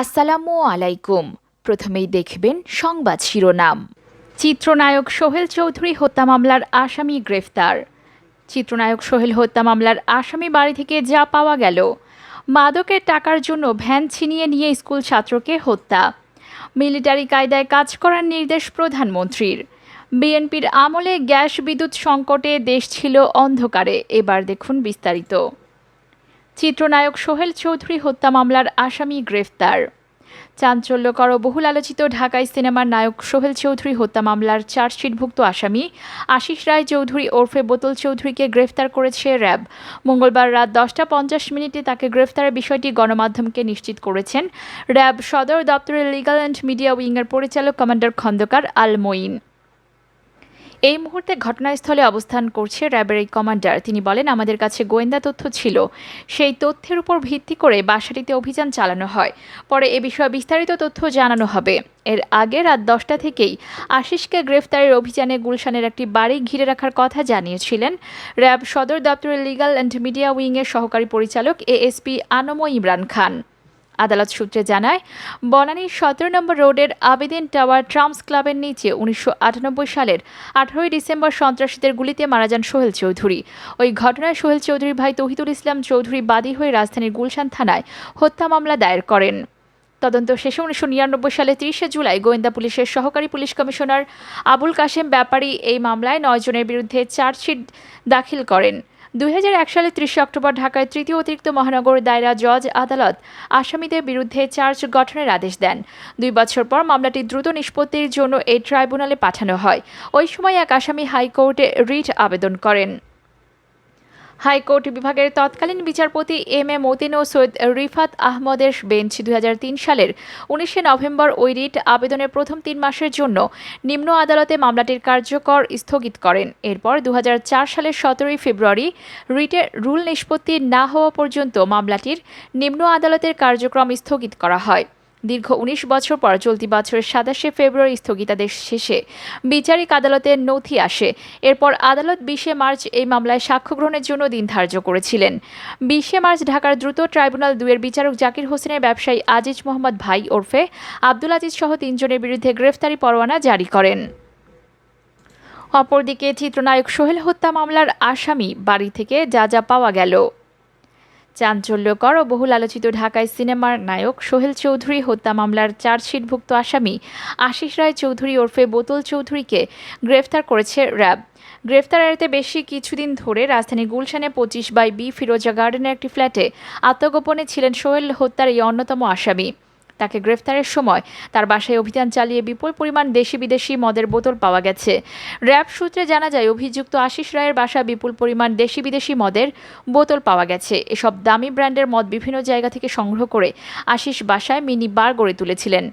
আসসালামু আলাইকুম। প্রথমেই দেখবেন সংবাদ শিরোনাম। চিত্রনায়ক সোহেল চৌধুরী হত্যা মামলার আসামি গ্রেফতার। চিত্রনায়ক সোহেল হত্যা মামলার আসামি বাড়ি থেকে যা পাওয়া গেল। মাদকের টাকার জন্য ভ্যান ছিনিয়ে নিয়ে স্কুল ছাত্রকে হত্যা। মিলিটারি কায়দায় কাজ করার নির্দেশ প্রধানমন্ত্রীর। বিএনপির আমলে গ্যাস বিদ্যুৎ সংকটে দেশ ছিল অন্ধকারে। এবার দেখুন বিস্তারিত। চিত্রনায়ক সোহেল চৌধুরী হত্যা মামলার আসামি গ্রেফতার। চাঞ্চল্যকর ও বহুল আলোচিত ঢাকায় সিনেমার নায়ক সোহেল চৌধুরী হত্যা মামলার চার্জশিটভুক্ত আসামি আশিস রায় চৌধুরী ওরফে বোতল চৌধুরীকে গ্রেফতার করেছে র্যাব। মঙ্গলবার রাত দশটা পঞ্চাশ মিনিটে তাকে গ্রেফতারের বিষয়টি গণমাধ্যমকে নিশ্চিত করেছেন র্যাব সদর দপ্তরের লিগাল অ্যান্ড মিডিয়া উইংয়ের পরিচালক কমান্ডার খন্দকার আল মঈন এই মুহূর্তে ঘটনাস্থলে অবস্থান করছে র্যাবের এই কমান্ডার। তিনি বলেন, আমাদের কাছে গোয়েন্দা তথ্য ছিল। সেই তথ্যের উপর ভিত্তি করে বাসাটিতে অভিযান চালানো হয়। পরে এ বিষয়ে বিস্তারিত তথ্য জানানো হবে। এর আগে রাত দশটা থেকেই আশিসকে গ্রেফতারের অভিযানে গুলশানের একটি বাড়ি ঘিরে রাখার কথা জানিয়েছিলেন র্যাব সদর দপ্তরের লিগাল অ্যান্ড মিডিয়া উইংয়ের সহকারী পরিচালক এএসপি আনময় ইমরান খান। আদালত সূত্রে জানায় বনানীর সতেরো নম্বর রোডের আবেদিন টাওয়ার ট্রাম্পস ক্লাবের নিচে উনিশশো আটানব্বই সালের আঠারোই ডিসেম্বর সন্ত্রাসীদের গুলিতে মারা যান সোহেল চৌধুরী। ওই ঘটনায় সোহেল চৌধুরীর ভাই তহিদুল ইসলাম চৌধুরী বাদী হয়ে রাজধানীর গুলশান থানায় হত্যা মামলা দায়ের করেন। তদন্ত শেষে উনিশশো নিরানব্বই সালে তিরিশে জুলাই গোয়েন্দা পুলিশের সহকারী পুলিশ কমিশনার আবুল কাশেম ব্যাপারী এই মামলায় নয় জনের বিরুদ্ধে চার্জশিট দাখিল করেন। দুই সালে ত্রিশে অক্টোবর ঢাকায় তৃতীয় অতিরিক্ত মহানগর দায়রা জজ আদালত আসামিদের বিরুদ্ধে চার্জ গঠনের আদেশ দেন। দুই বছর পর মামলাটি দ্রুত নিষ্পত্তির জন্য এই ট্রাইব্যুনালে পাঠানো হয়। ওই সময় এক আসামি হাইকোর্টে রিট আবেদন করেন। হাইকোর্ট বিভাগের তৎকালীন বিচারপতি এম এ মতিন ও সৈয়দ রিফাত আহমদের বেঞ্চ দু হাজার তিন সালের উনিশে নভেম্বর ওই রিট আবেদনের প্রথম তিন মাসের জন্য নিম্ন আদালতে মামলাটির কার্যকর স্থগিত করেন। এরপর দু হাজার চার সালের সতেরোই ফেব্রুয়ারি রিটের রুল নিষ্পত্তি না হওয়া পর্যন্ত মামলাটির নিম্ন আদালতের কার্যক্রম স্থগিত করা হয়। দীর্ঘ উনিশ বছর পর চলতি বছরের সাতাশে ফেব্রুয়ারি স্থগিতাদেশ শেষে বিচারিক আদালতের নথি আসে। এরপর আদালত বিশে মার্চ এই মামলায় সাক্ষ্য গ্রহণের জন্য দিন ধার্য করেছিলেন। বিশে মার্চ ঢাকার দ্রুত ট্রাইব্যুনাল দুয়ের বিচারক জাকির হোসেনের ব্যবসায়ী আজিজ মোহাম্মদ ভাই ওরফে আব্দুল আজিজ সহ তিনজনের বিরুদ্ধে গ্রেফতারি পরোয়ানা জারি করেন। অপরদিকে চিত্রনায়ক সোহেল হত্যা মামলার আসামি বাড়ি থেকে যা যা পাওয়া গেল। চাঞ্চল্যকর ও বহুল আলোচিত ঢাকায় সিনেমার নায়ক সোহেল চৌধুরী হত্যা মামলার চার্জশিটভুক্ত আসামি আশিস রায় চৌধুরী ওরফে বোতল চৌধুরীকে গ্রেফতার করেছে র্যাব। গ্রেফতার এড়াতে বেশি কিছুদিন ধরে রাজধানী গুলশানে পঁচিশ বাই বি ফিরোজা গার্ডেনের একটি ফ্ল্যাটে আত্মগোপনে ছিলেন সোহেল হত্যার এই অন্যতম আসামি। তাকে গ্রেফতারের সময় তার বাসায় অভিযান চালিয়ে বিপুল পরিমাণ দেশি বিদেশি মদের বোতল পাওয়া গেছে। র্যাব সূত্রে জানা যায়, অভিযুক্ত আশিস রায়ের বাসায় বিপুল পরিমাণ দেশি বিদেশি মদের বোতল পাওয়া গেছে। এসব দামি ব্র্যান্ডের মদ বিভিন্ন জায়গা থেকে সংগ্রহ করে আশিস বাসায় মিনি বার গড়ে তুলেছিলেন।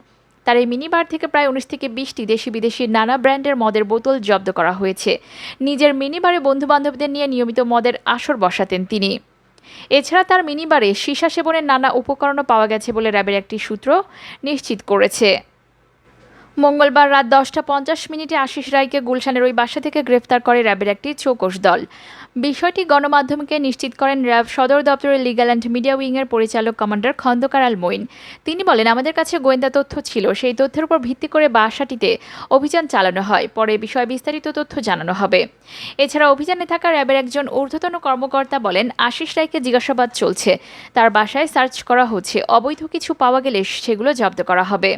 তার এই মিনি বার থেকে প্রায় উনিশ থেকে বিশটি দেশি বিদেশি নানা ব্র্যান্ডের মদের বোতল জব্দ করা হয়েছে। নিজের মিনি বারে বন্ধুবান্ধবদের নিয়ে নিয়মিত মদের আসর বসাতেন তিনি। এছাড়া তার মিনিবারে সীসা সেবনের নানা উপকরণও পাওয়া গেছে বলে র্যাবের একটি সূত্র নিশ্চিত করেছে। মঙ্গলবার রাত দশটা পঞ্চাশ মিনিটে আশিস রায়কে গুলশানের ওই বাসা থেকে গ্রেফতার করে র্যাবের একটি চৌকশ দল। বিষয়টি গণমাধ্যমকে নিশ্চিত করেন র্যাব সদর দপ্তরের লিগাল অ্যান্ড মিডিয়া উইংয়ের পরিচালক কমান্ডার খন্দকার আল মঈন। তিনি বলেন, আমাদের কাছে গোয়েন্দা তথ্য ছিল, সেই তথ্যের উপর ভিত্তি করে বাসাটিতে অভিযান চালানো হয়। পরে বিষয়ে বিস্তারিত তথ্য জানানো হবে। এছাড়া অভিযানে থাকা র্যাবের একজন ঊর্ধ্বতন কর্মকর্তা বলেন, আশিস রায়কে জিজ্ঞাসাবাদ চলছে। তার বাসায় সার্চ করা হচ্ছে। অবৈধ কিছু পাওয়া গেলে সেগুলো জব্দ করা হবে।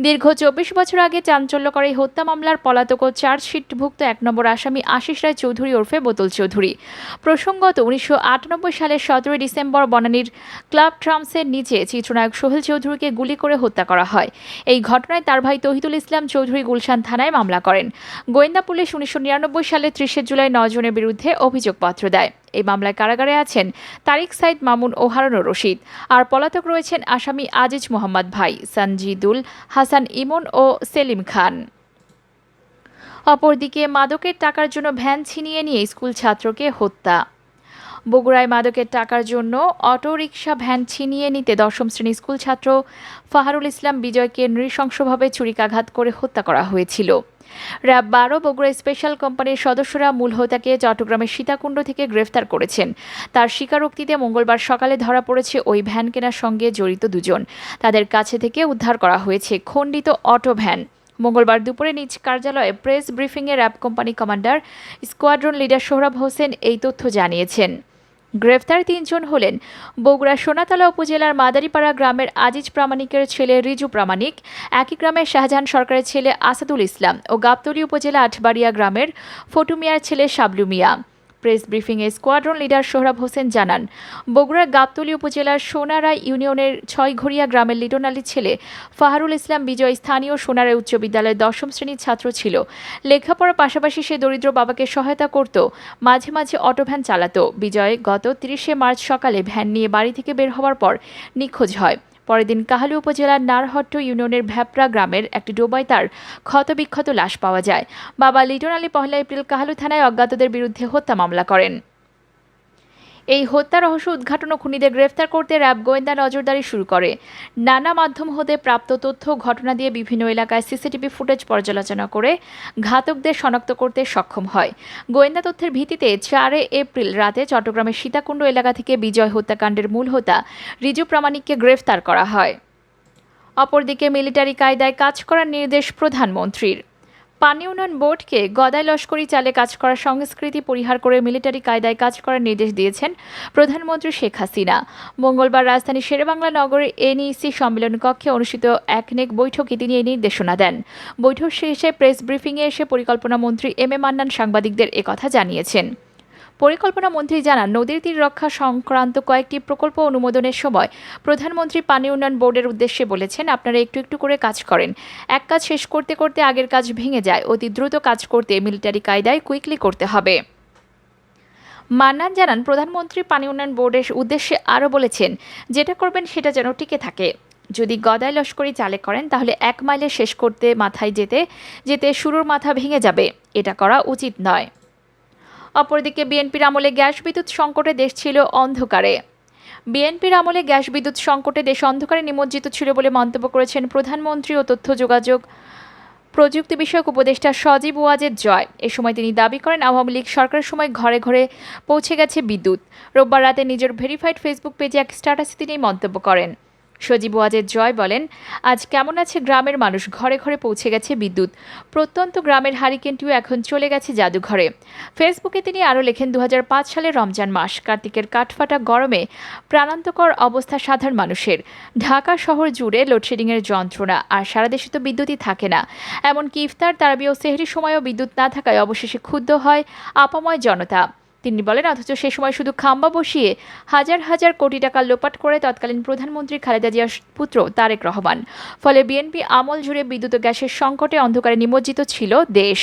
দীর্ঘ চব্বিশ বছর আগে চাঞ্চল্যকর এই হত্যা মামলার পলাতক চার্জশিটভুক্ত এক নম্বর আসামি আশিস রায় চৌধুরী ওরফে বোতল চৌধুরী। প্রসঙ্গত উনিশশো আটানব্বই সালের সতেরোই ডিসেম্বর বনানীর ক্লাব ট্রাম্পসের নিচে চিত্রনায়ক সোহেল চৌধুরীকে গুলি করে হত্যা করা হয়। এই ঘটনায় তার ভাই তহিদুল ইসলাম চৌধুরী গুলশান থানায় মামলা করেন। গোয়েন্দা পুলিশ উনিশশো নিরানব্বই সালে ত্রিশে জুলাই নজনের বিরুদ্ধে অভিযোগপত্র দেয়। এই মামলায় কারাগারে আছেন তারিক সাইদ মামুন ও হারানুর রশিদ। আর পলাতক রয়েছেন আসামি আজিজ মোহাম্মদ ভাই সঞ্জিদুল হাসান ইমন ও সেলিম খান। অপরদিকে মাদকের টাকার জন্য ভ্যান ছিনিয়ে নিয়ে স্কুল ছাত্রকে হত্যা। বগুড়ায় মাদকের টাকার জন্য অটোরিকশা ভ্যান ছিনিয়ে নিতে দশম শ্রেণি স্কুল ছাত্র ফাহারুল ইসলাম বিজয়কে নৃশংসভাবে ছুরিকাঘাত করে হত্যা করা হয়েছিল। র্যাব বারো বগুড়া স্পেশাল কোম্পানির সদস্যরা মূল হোতাকে চট্টগ্রামের সীতাকুণ্ড থেকে গ্রেফতার করেছেন। তার স্বীকারোক্তিতে মঙ্গলবার সকালে ধরা পড়েছে ওই ভ্যান কেনার সঙ্গে জড়িত দুজন। তাদের কাছে থেকে উদ্ধার করা হয়েছে খণ্ডিত অটো ভ্যান। মঙ্গলবার দুপুরে নিজ কার্যালয়ে প্রেস ব্রিফিংয়ে RAB company commander squadron leader Sohrab Hossain এই তথ্য জানিয়েছেন। গ্রেফতার তিনজন হলেন বগুড়া সোনাতলা উপজেলার মাদারীপাড়া গ্রামের আজিজ প্রামাণিকের ছেলে রিজু প্রামাণিক, একই গ্রামের শাহজাহান সরকারের ছেলে আসাদুল ইসলাম ও গাবতলী উপজেলা আঠবাড়িয়া গ্রামের ফটুমিয়ার ছেলে শাবলু মিয়া। প্রেস ব্রিফিংয়ে স্কোয়াড্রন লিডার সোহরাব হোসেন জানান, বগুড়ার গাবতলী উপজেলার সোনারাই ইউনিয়নের ছয়ঘরিয়া গ্রামের লিটন আলীর ছেলে ফাহারুল ইসলাম বিজয় স্থানীয় সোনারাই উচ্চ বিদ্যালয়ের দশম শ্রেণির ছাত্র ছিল। লেখাপড়ার পাশাপাশি সে দরিদ্র বাবাকে সহায়তা করত, মাঝে মাঝে অটো ভ্যান চালাতো। বিজয় গত তিরিশে মার্চ সকালে ভ্যান নিয়ে বাড়ি থেকে বের হওয়ার পর নিখোঁজ হয়। পরের দিন কাহালু উপজেলার নারহট্ট ইউনিয়নের ভ্যাপরা গ্রামের একটি ডোবায় তার ক্ষতবিক্ষত লাশ পাওয়া যায়। বাবা লিটন আলী পহেলা এপ্রিল কাহালু থানায় অজ্ঞাতদের বিরুদ্ধে হত্যা মামলা করেন। এই হত্যা রহস্য উদ্ঘাটন ও খুনিদের গ্রেফতার করতে র্যাব গোয়েন্দা নজরদারি শুরু করে। নানা মাধ্যম হতে প্রাপ্ত তথ্য, ঘটনা দিয়ে বিভিন্ন এলাকায় সিসিটিভি ফুটেজ পর্যালোচনা করে ঘাতকদের শনাক্ত করতে সক্ষম হয়। গোয়েন্দা তথ্যের ভিত্তিতে চারে এপ্রিল রাতে চট্টগ্রামের সীতাকুণ্ড এলাকা থেকে বিজয় হত্যাকাণ্ডের মূল হোতা রিজু প্রামাণিককে গ্রেফতার করা হয়। অপরদিকে মিলিটারি কায়দায় কাজ করার নির্দেশ প্রধানমন্ত্রীর। পানি উন্নয়ন বোর্ডকে গদায় লস্করি চালে কাজ করার সংস্কৃতি পরিহার করে মিলিটারি কায়দায় কাজ করার নির্দেশ দিয়েছেন প্রধানমন্ত্রী শেখ হাসিনা। মঙ্গলবার রাজধানী শেরেবাংলা নগরের এনইসি সম্মেলন কক্ষে অনুষ্ঠিত একনেক বৈঠকে তিনি এই নির্দেশনা দেন। বৈঠক শেষে প্রেস ব্রিফিংয়ে এসে পরিকল্পনা মন্ত্রী এম এ মান্নান সাংবাদিকদের একথা জানিয়েছেন। পরিকল্পনা মন্ত্রী জানান, নদীর তীর রক্ষা সংক্রান্ত কয়েকটি প্রকল্প অনুমোদনের সময় প্রধানমন্ত্রী পানি উন্নয়ন বোর্ডের উদ্দেশ্যে বলেছেন, আপনারা একটু একটু করে কাজ করেন। এক কাজ শেষ করতে করতে আগের কাজ ভেঙে যায়। অতি দ্রুত কাজ করতে মিলিটারি কায়দায় কুইকলি করতে হবে। মান্নান জানান, প্রধানমন্ত্রী পানি উন্নয়ন বোর্ডের উদ্দেশ্যে আরও বলেছেন, যেটা করবেন সেটা যেন টিকে থাকে। যদি গদাই লস্করি চালে করেন, তাহলে এক মাইলে শেষ করতে মাথায় যেতে যেতে শুরুর মাথা ভেঙে যাবে। এটা করা উচিত নয়। অপরদিকে বিএনপির আমলে গ্যাস বিদ্যুৎ সংকটে দেশ ছিল অন্ধকারে। বিএনপির আমলে গ্যাস বিদ্যুৎ সংকটে দেশ অন্ধকারে নিমজ্জিত ছিল বলে মন্তব্য করেছেন প্রধানমন্ত্রী ও তথ্য যোগাযোগ প্রযুক্তি বিষয়ক উপদেষ্টা সজীব ওয়াজেদ জয়। এ সময় তিনি দাবি করেন, আওয়ামী লীগ সরকারের সময় ঘরে ঘরে পৌঁছে গেছে বিদ্যুৎ। রোববার রাতে নিজের ভেরিফাইড ফেসবুক পেজে এক স্ট্যাটাসে তিনি মন্তব্য করেন। সজীব ওয়াজেদ জয় বলেন, আজ কেমন আছে গ্রামের মানুষ? ঘরে ঘরে পৌঁছে গেছে বিদ্যুৎ। প্রত্যন্ত গ্রামের হারিকেনটিও এখন চলে গেছে জাদুঘরে। ফেসবুকে তিনি আরও লেখেন দু সালের রমজান মাস। কার্তিকের কাঠফাটা গরমে প্রাণান্তকর অবস্থা সাধারণ মানুষের। ঢাকা শহর জুড়ে লোডশেডিংয়ের যন্ত্রণা, আর সারা দেশে তো বিদ্যুৎই থাকে না। এমনকি ইফতার, তারাবি ও সেহরির সময়ও বিদ্যুৎ না থাকায় অবশেষে ক্ষুব্ধ হয় আপাময় জনতা। তিনি বলেন, অথচ সে সময় শুধু খাম্বা বসিয়ে হাজার হাজার কোটি টাকা লোপাট করে তৎকালীন প্রধানমন্ত্রী খালেদা জিয়ার পুত্র তারেক রহমান। ফলে বিএনপি আমল জুড়ে বিদ্যুৎ গ্যাসের সংকটে অন্ধকারে নিমজ্জিত ছিল দেশ।